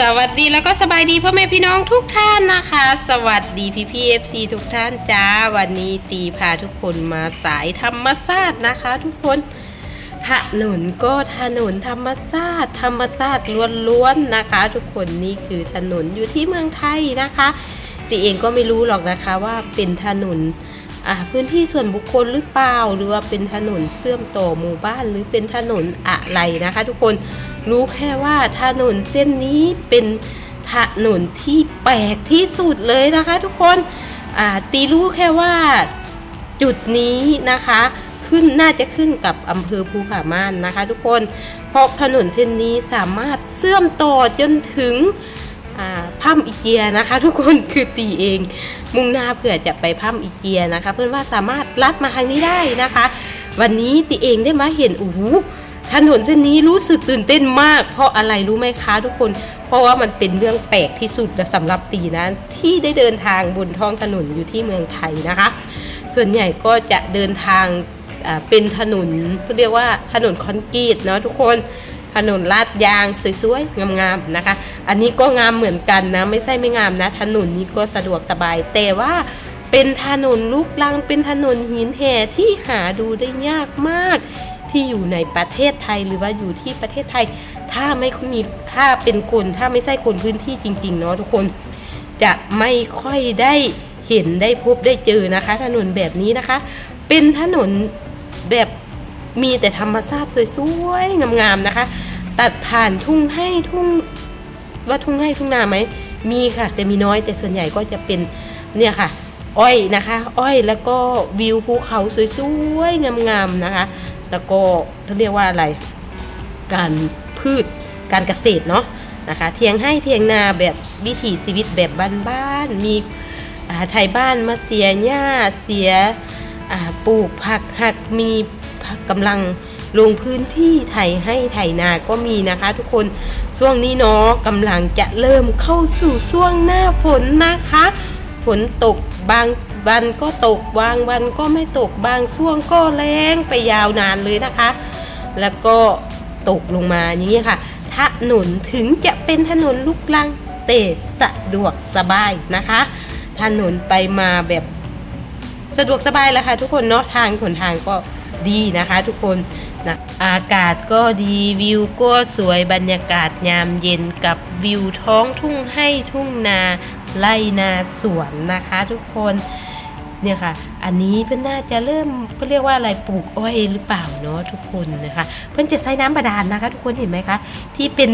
สวัสดีแล้วก็สบายดีพ่อแม่พี่น้องทุกท่านนะคะ สวัสดีพี่พี่เอฟซีทุกท่านจ้า วันนี้ตีพาทุกคนมาสายธรรมศาสตร์นะคะ ทุกคนถนนก็ถนนธรรมศาสตร์ธรรมศาสตร์ล้วนๆนะคะ ทุกคนนี่คือถนนอยู่ที่เมืองไทยนะคะตีเองก็ไม่รู้หรอกนะคะว่าเป็นถนนอ่าพื้นที่ส่วนบุคคลหรือเปล่า หรือว่าเป็นถนนเชื่อมต่อหมู่บ้านหรือเป็นถนนอะไรนะคะ ทุกคน รู้แค่ว่าถนนเส้นนี้เป็นถนนที่แปลกที่สุดเลยนะคะทุกคนตีรู้แค่ว่าจุดนี้นะคะ ขึ้นน่าจะขึ้นกับอำเภอภูผาม่านนะคะ ทุกคน เพราะถนนเส้นนี้สามารถเชื่อมต่อจนถึงอ่าถ้ำอีเจียนะคะ ทุกคนคือตีเอง มุ่งหน้าเผื่อจะไปถ้ำอีเจียนะคะ เพื่อนว่าสามารถลัดมาทางนี้ได้นะคะ วันนี้ตีเองได้มาเห็นโอ้โห ถนนเส้นนี้รู้สึกตื่นเต้นมาก เพราะอะไรรู้ไหมคะทุกคน เพราะว่ามันเป็นเรื่องแปลกที่สุดและสำหรับตีนะที่ได้เดินทางบนท้องถนนอยู่ที่เมืองไทยนะคะ ส่วนใหญ่ก็จะเดินทางเป็นถนนเรียกว่าถนนคอนกรีตเนาะทุกคนถนนลาดยางสวยๆ งามๆนะคะ อันนี้ก็งามเหมือนกันนะ ไม่ใช่ไม่งามนะ ถนนนี้ก็สะดวกสบาย แต่ว่าเป็นถนนลูกลัง เป็นถนนหินแห่ที่หาดูได้ยากมาก ที่อยู่ในประเทศไทยหรือว่าอยู่ที่ประเทศไทย ถ้าไม่มีถ้าเป็นคน ถ้าไม่ใช่คนพื้นที่จริง ๆ เนาะทุกคนจะไม่ค่อยได้เห็นได้พบได้เจอนะคะ ถนนแบบนี้นะคะ เป็นถนนแบบมีแต่ธรรมชาติสวยๆงามๆนะคะ ตัดผ่านทุ่งให้ทุ่งว่าทุ่งให้ทุ่งนาไหมมีค่ะ แต่มีน้อยแต่ส่วนใหญ่ก็จะเป็นเนี่ยค่ะ อ้อยนะคะ อ้อยแล้วก็วิวภูเขาสวยๆงามๆนะคะ แล้วก็เขาเรียกว่าอะไร การพืชการเกษตรเนาะนะคะเทียงให้เทียงนาแบบวิถีชีวิตแบบบ้านๆมีอ่าไทยบ้านมาเสียหญ้าเสียปลูกผักหักมีกกำลังลงพื้นที่ไถให้ไถนาก็มีนะคะทุกคนช่วงนี้เนาะกำลังจะเริ่มเข้าสู่ช่วงหน้าฝนนะคะ ฝนตกบาง วันก็ตกบางวันก็ไม่ตกบางช่วงก็แรงไปยาวนานเลยนะคะ แล้วก็ตกลงมาอย่างนี้ค่ะถนนถึงจะเป็นถนนลูกลังแต่สะดวกสบายนะคะ ถนนไปมาแบบสะดวกสบายแล้วค่ะทุกคนเนาะทางขนทางก็ดีนะคะทุกคนนะอากาศก็ดีวิวก็สวยบรรยากาศยามเย็นกับวิวท้องทุ่งให้ทุ่งนาไร่นาสวนนะคะทุกคน เนี่ยค่ะ อันนี้เพื่อนน่าจะเริ่มเพื่อเรียกว่าอะไรปลูกอ้อยหรือเปล่าเนาะทุกคนนะคะ เพื่อนจะใช้น้ำบาดาลนะคะ ทุกคนเห็นไหมคะ ที่เป็น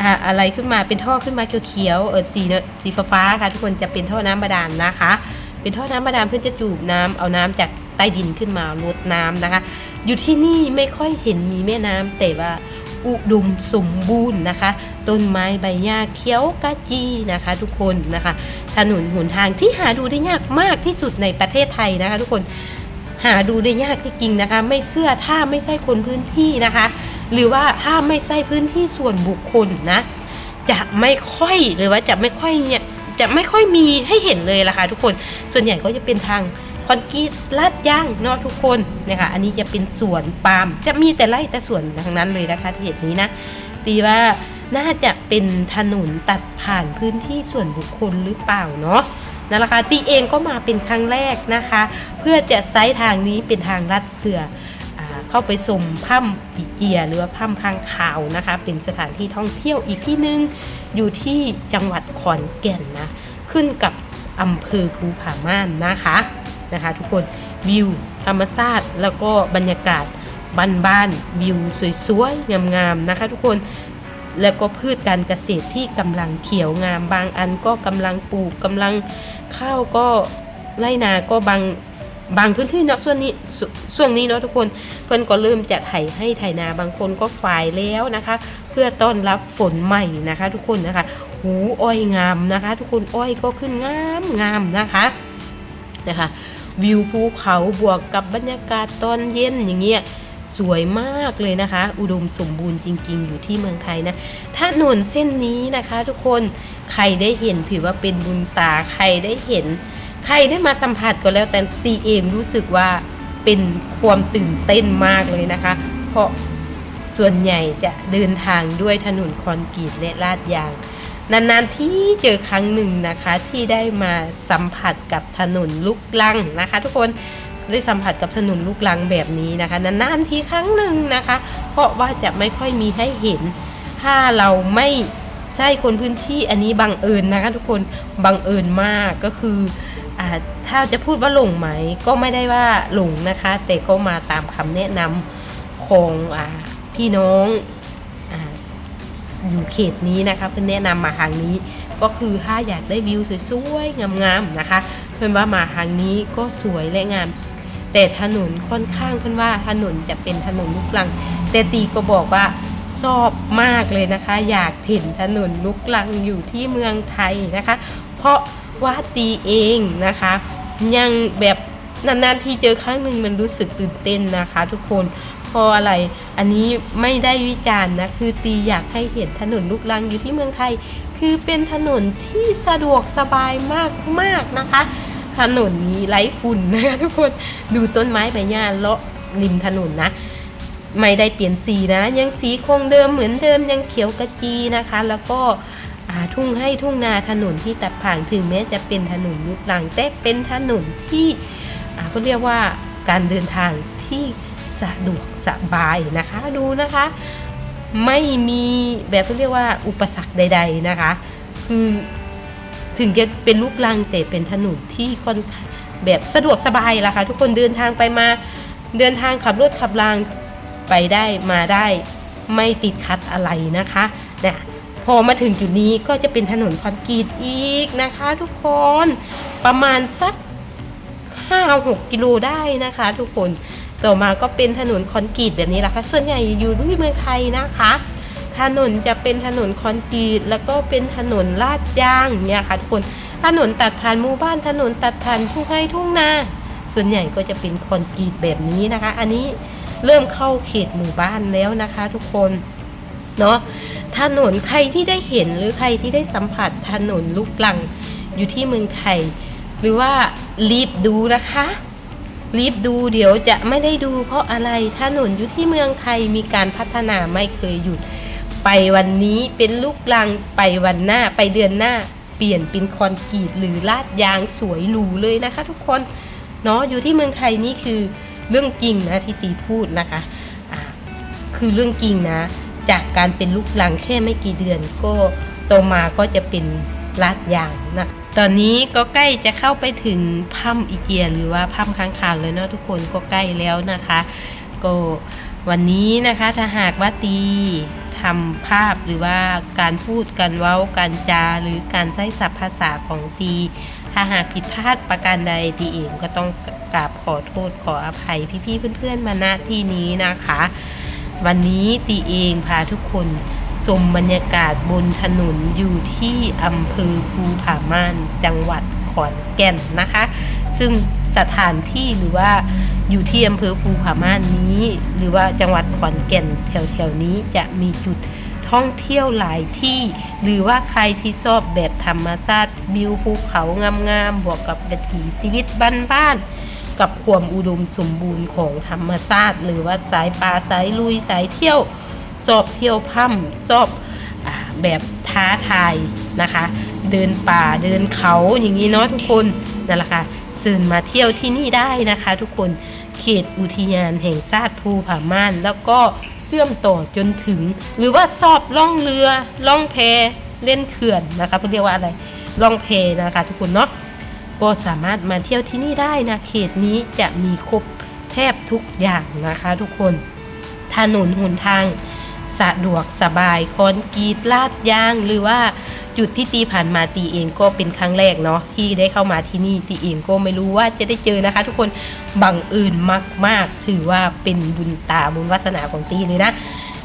อ่าอะไรขึ้นมาเป็นท่อขึ้นมาเขียวๆเออสีเนะสีฟ้าๆค่ะ ทุกคนจะเป็นท่อน้ำบาดาลนะคะ เป็นท่อน้ำบาดาลเพื่อนจะจูบน้ำเอาน้ำจากใต้ดินขึ้นมาลดน้ำนะคะ อยู่ที่นี่ไม่ค่อยเห็นมีแม่น้ำแต่ว่า อุดมสมบูรณ์นะคะ ต้นไม้ใบหญ้าเขียวกะจีนะคะ ทุกคนนะคะ ถนนหนทางที่หาดูได้ยากมากที่สุดในประเทศไทยนะคะ ทุกคนหาดูได้ยากจริงๆนะคะ ไม่เสื้อถ้าไม่ใช่คนพื้นที่นะคะ หรือว่าถ้าไม่ใช่พื้นที่ส่วนบุคคลนะ จะไม่ค่อยหรือว่าจะไม่ค่อยเนี่ยจะไม่ค่อยมีให้เห็นเลยล่ะค่ะทุกคนส่วนใหญ่ก็จะเป็นทาง คอนกรีตลาดย่างเนาะทุกคนเนี่ยค่ะอันนี้จะเป็นสวนปาล์มจะมีแต่ไร่แต่สวนทั้งนั้นเลยนะคะที่เห็นนี้นะตีว่าน่าจะเป็นถนนตัดผ่านพื้นที่ส่วนบุคคลหรือเปล่าเนาะนั่นแหละค่ะตีเองก็มาเป็นครั้งแรกนะคะ เพื่อจะไซต์ทางนี้เป็นทางลัดเผื่ออเข้าไปชมถ้ำอีเจียหรือว่าถ้ำข้างคาวนะคะ เป็นสถานที่ท่องเที่ยวอีกที่หนึ่งอยู่ที่จังหวัดขอนแก่นนะ ขึ้นกับอำเภอภูผาม่านนะคะ นะคะทุกคนวิวธรรมชาติแล้วก็บรรยากาศบ้านๆวิวสวยๆงามๆนะคะ ทุกคนแล้วก็พืชการเกษตรที่กำลังเขียวงาม บางอันก็กำลังปลูกกำลังข้าวก็ไรนาก็บางบางพื้นที่เนาะส่วนนี้ส่วนนี้เนาะทุกคนเพื่อนก็เริ่มจะไถให้ไถนาบางคนก็ฝ่ายแล้วนะคะ เพื่อต้อนรับฝนใหม่นะคะ ทุกคนนะคะ หูอ้อยงามนะคะ ทุกคนอ้อยก็ขึ้นงามงามนะคะนะคะ วิวภูเขาบวกกับบรรยากาศตอนเย็นอย่างเงี้ยสวยมากเลยนะคะ อุดมสมบูรณ์จริง ๆ อยู่ที่เมืองไทยนะถนนเส้นนี้นะคะ ทุกคนใครได้เห็นถือว่าเป็นบุญตาใครได้เห็น ใครได้มาสัมผัสก็แล้วแต่ตีเองรู้สึกว่าเป็นความตื่นเต้นมากเลยนะคะ เพราะส่วนใหญ่จะเดินทางด้วยถนนคอนกรีตและลาดยาง นานๆที่เจอครั้งหนึ่งนะคะที่ได้มาสัมผัสกับถนนลูกลังนะคะ ทุกคนได้สัมผัสกับถนนลูกลังแบบนี้นะคะนานๆทีครั้งหนึ่งนะคะ เพราะว่าจะไม่ค่อยมีให้เห็น ถ้าเราไม่ใช่คนพื้นที่อันนี้บังเอิญนะคะ ทุกคนบังเอิญมากก็คือถ้าจะพูดว่าหลงไหมก็ไม่ได้ว่าหลงนะคะ แต่ก็มาตามคำแนะนำของอพี่น้อง อยู่เขตนี้นะคะเพื่อนแนะนำมาทางนี้ก็คือถ้าอยากได้วิวสวยๆงามๆนะคะ เพื่อนว่ามาทางนี้ก็สวยและงาม แต่ถนนค่อนข้างเพื่อนว่าถนนจะเป็นถนนลูกลัง แต่ตีก็บอกว่าชอบมากเลยนะคะ อยากเห็นถนนลูกลังอยู่ที่เมืองไทยนะคะ เพราะว่าตีเองนะคะ ยังแบบนานๆที่เจอครั้งหนึ่งมันรู้สึกตื่นเต้นนะคะ ทุกคน พราะอะไร อันนี้ไม่ได้วิจารณ์นะ คือตีอยากให้เห็นถนนลูกลังอยู่ที่เมืองไทย คือเป็นถนนที่สะดวกสบายมากมากๆนะคะ ถนนนี้ไร้ฝุ่นนะคะทุกคน ดูต้นไม้ใบหญ้าเลาะริมถนนนะ ไม่ได้เปลี่ยนสีนะ ยังสีคงเดิมเหมือนเดิมยังเขียวกระจีนะคะ แล้วก็ทุ่งให้ทุ่งนาถนนที่ตัดผ่านถึงแม้จะเป็นถนนลูกลังแต่เป็นถนนที่อ่าเขาเรียกว่าการเดินทางที่ สะดวกสบายนะคะดูนะคะ ไม่มีแบบเขาเรียกว่าอุปสรรคใด ๆนะคะ คือถึงจะเป็นลูกลังแต่เป็นถนนที่ค่อนแบบสะดวกสบายละค่ะทุกคนเดินทางไปมาเดินทางขับรถขับรางไปได้มาได้ไม่ติดขัดอะไรนะคะเนี่ยพอมาถึงจุดนี้ก็จะเป็นถนนคอนกรีตอีกนะคะ ทุกคนประมาณสัก5-6กิโลได้นะคะ ทุกคน ต่อมาก็เป็นถนนคอนกรีตแบบนี้แหละค่ะ ส่วนใหญ่อยู่ที่เมืองไทยนะคะ ถนนจะเป็นถนนคอนกรีตแล้วก็เป็นถนนลาดยางเนี่ยค่ะทุกคน ถนนตัดผ่านหมู่บ้าน ถนนตัดผ่านทุ่งไร่ทุ่งนา ส่วนใหญ่ก็จะเป็นคอนกรีตแบบนี้นะคะ อันนี้เริ่มเข้าเขตหมู่บ้านแล้วนะคะ ทุกคน เนาะถนนใครที่ได้เห็นหรือใครที่ได้สัมผัสถนนลูกลังอยู่ที่เมืองไทย หรือว่ารีบดูนะคะ รีบดูเดี๋ยวจะไม่ได้ดูเพราะอะไรถนนอยู่ที่เมืองไทยมีการพัฒนาไม่เคยหยุด ไปวันนี้เป็นลูกลังไปวันหน้าไปเดือนหน้า เปลี่ยนเป็นคอนกรีตหรือลาดยางสวยหรูเลยนะคะ ทุกคนเนาะอยู่ที่เมืองไทยนี่คือเรื่องจริงนะที่ตีพูดนะคะอ่าคือเรื่องจริงนะ จากการเป็นลูกหลังแค่ไม่กี่เดือนก็โตมาก็จะเป็นลาดยางนะ ตอนนี้ก็ใกล้จะเข้าไปถึงถ้ำอีเกีย หรือว่าถ้ำค้างคาวเลยเนาะทุกคนก็ใกล้แล้วนะคะ ก็วันนี้นะคะถ้าหากว่าตีทำภาพหรือว่าการพูดการเว้าการจาหรือการใช้ศัพท์ภาษาของตี ถ้าหากผิดพลาดประการใดตีเองก็ต้องกราบขอโทษขออภัยพี่ๆเพื่อนๆมาณที่นี้นะคะ วันนี้ตีเองพาทุกคน ชมบรรยากาศบนถนนอยู่ที่อำเภอภูผาม่านจังหวัดขอนแก่นนะคะ ซึ่งสถานที่หรือว่าอยู่ที่อำเภอภูผาม่านนี้ หรือว่าจังหวัดขอนแก่นแถวๆนี้จะมีจุดท่องเที่ยวหลายที่ หรือว่าใครที่ชอบแบบธรรมชาติวิวภูเขางามๆบวกกับวิถีชีวิตบ้านๆกับความอุดมสมบูรณ์ของธรรมชาติ หรือว่าสายป่าสายลุยสายเที่ยว ชอบเที่ยวถ้ำชอบอแบบท้าทายนะคะ เดินป่าเดินเขาอย่างนี้เนาะทุกคนนั่นแหละค่ะเชิญมาเที่ยวที่นี่ได้นะคะ ทุกคนเขตอุทยานแห่งชาติภูผาม่าน แล้วก็เชื่อมต่อจนถึง หรือว่าชอบล่องเรือล่องแพเล่นเขื่อนนะคะเขาเรียกว่าอะไรล่องแพนะคะ ทุกคนเนาะก็สามารถมาเที่ยวที่นี่ได้นะเขตนี้จะมีครบแทบทุกอย่างนะคะ ทุกคนถนนหนทาง สะดวกสบายคอนกรีตลาดยาง หรือว่าจุดที่ตีผ่านมาตีเองก็เป็นครั้งแรกเนาะที่ได้เข้ามาที่นี่ตีเองก็ไม่รู้ว่าจะได้เจอนะคะ ทุกคนบังเอิญมาก ๆ ถือว่าเป็นบุญตาบุญวาสนาของตีเลยนะ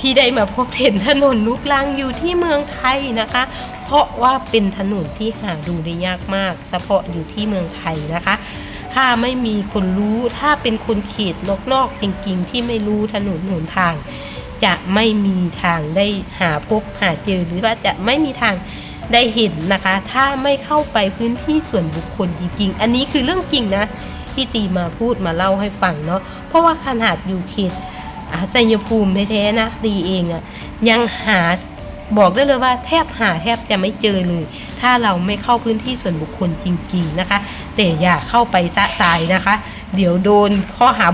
ที่ได้มาพบเห็นถนนลูกลังอยู่ที่เมืองไทยนะคะ เพราะว่าเป็นถนนที่หาดูได้ยากมากเฉพาะอยู่ที่เมืองไทยนะคะ ถ้าไม่มีคนรู้ถ้าเป็นคนเขตนอกๆจริงๆ ที่ไม่รู้ถนนหนทาง จะไม่มีทางได้หาพบหาเจอหรือว่าจะไม่มีทางได้เห็นนะคะ ถ้าไม่เข้าไปพื้นที่ส่วนบุคคลจริงๆ อันนี้คือเรื่องจริงนะ ที่ตีมาพูดมาเล่าให้ฟังเนาะเพราะว่าขนาดอยู่เขตอาสัยภูมิแท้ๆนะตีเองอะยังหาบอกได้เลยว่าแทบหาแทบจะไม่เจอเลย ถ้าเราไม่เข้าพื้นที่ส่วนบุคคลจริง ๆนะคะ แต่อย่าเข้าไปซะสายนะคะ เดี๋ยวโดนข้อหา